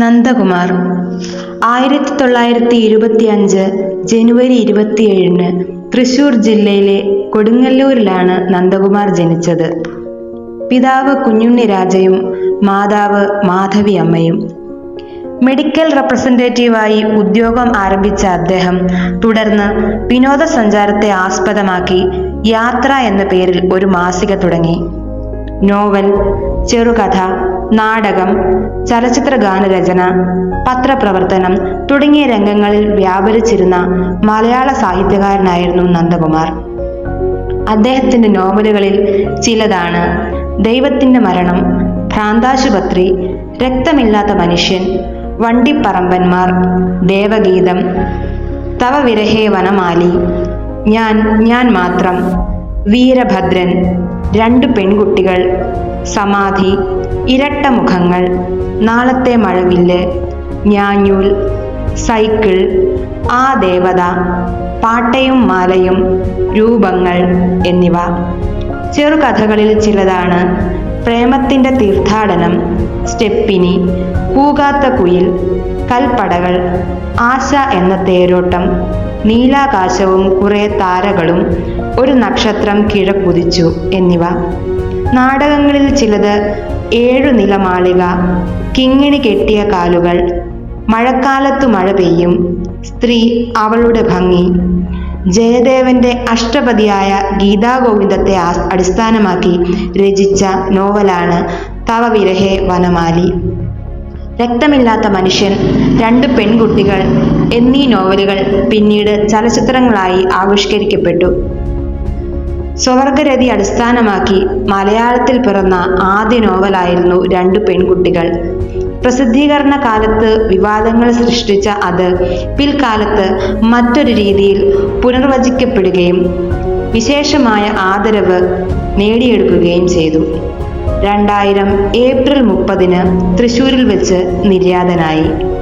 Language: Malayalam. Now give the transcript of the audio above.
നന്ദകുമാർ. ആയിരത്തി തൊള്ളായിരത്തി ഇരുപത്തി അഞ്ച് ജനുവരി ഇരുപത്തിയേഴിന് തൃശൂർ ജില്ലയിലെ കൊടുങ്ങല്ലൂരിലാണ് നന്ദകുമാർ ജനിച്ചത്. പിതാവ് കുഞ്ഞുണ്ണി രാജയും മാതാവ് മാധവി അമ്മയും. മെഡിക്കൽ റെപ്രസെന്റേറ്റീവായി ഉദ്യോഗം ആരംഭിച്ച അദ്ദേഹം തുടർന്ന് വിനോദസഞ്ചാരത്തെ ആസ്പദമാക്കി യാത്ര എന്ന പേരിൽ ഒരു മാസിക തുടങ്ങി. നോവൽ ചെറുകഥ നാടകം ചലച്ചിത്ര ഗാനരചന പത്രപ്രവർത്തനം തുടങ്ങിയ രംഗങ്ങളിൽ വ്യാപരിച്ചിരുന്ന മലയാള സാഹിത്യകാരനായിരുന്നു നന്ദകുമാർ. അദ്ദേഹത്തിന്റെ നോവലുകളിൽ ചിലതാണ് ദൈവത്തിന്റെ മരണം ഭ്രാന്താശുപത്രി രക്തമില്ലാത്ത മനുഷ്യൻ വണ്ടിപ്പറമ്പന്മാർ ദേവഗീതം തവ വിരഹേ വനമാലി ഞാൻ ഞാൻ മാത്രം വീരഭദ്രൻ രണ്ട് പെൺകുട്ടികൾ സമാധി ഇരട്ട മുഖങ്ങൾ നാളത്തെ മഴവില്ല് ഞാഞ്ഞൂൽ സൈക്കിൾ ആ ദേവത പാട്ടയും മാലയും രൂപങ്ങൾ എന്നിവ. ചെറുകഥകളിൽ ചിലതാണ് പ്രേമത്തിന്റെ തീർത്ഥാടനം സ്റ്റെപ്പിനി കൂകാത്ത കുയിൽ കൽപ്പടകൾ ആശ എന്ന തേരോട്ടം. നീലാകാശവും കുറെ താരകളും ഒരു നക്ഷത്രം കിഴക്കുതിച്ചു എന്നിവ. നാടകങ്ങളിൽ ചിലത് ഏഴു നിലമാളിക കിങ്ങിണി കെട്ടിയ കാലുകൾ മഴക്കാലത്തു മഴ പെയ്യും സ്ത്രീ അവളുടെ ഭംഗി. ജയദേവന്റെ അഷ്ടപതിയായ ഗീതാഗോവിന്ദത്തെ അടിസ്ഥാനമാക്കി രചിച്ച നോവലാണ് തവവിരഹേ വനമാലി. രക്തമില്ലാത്ത മനുഷ്യൻ രണ്ട് പെൺകുട്ടികൾ എന്നീ നോവലുകൾ പിന്നീട് ചലച്ചിത്രങ്ങളായി ആവിഷ്കരിക്കപ്പെട്ടു. സ്വവർഗരതി അടിസ്ഥാനമാക്കി മലയാളത്തിൽ പിറന്ന ആദ്യ നോവലായിരുന്നു രണ്ടു പെൺകുട്ടികൾ. പ്രസിദ്ധീകരണ കാലത്ത് വിവാദങ്ങൾ സൃഷ്ടിച്ച അത് പിൽക്കാലത്ത് മറ്റൊരു രീതിയിൽ പുനർവചിക്കപ്പെടുകയും വിശേഷമായ ആദരവ് നേടിയെടുക്കുകയും ചെയ്തു. രണ്ടായിരം ഏപ്രിൽ മുപ്പതിന് തൃശൂരിൽ വെച്ച് നിര്യാതനായി.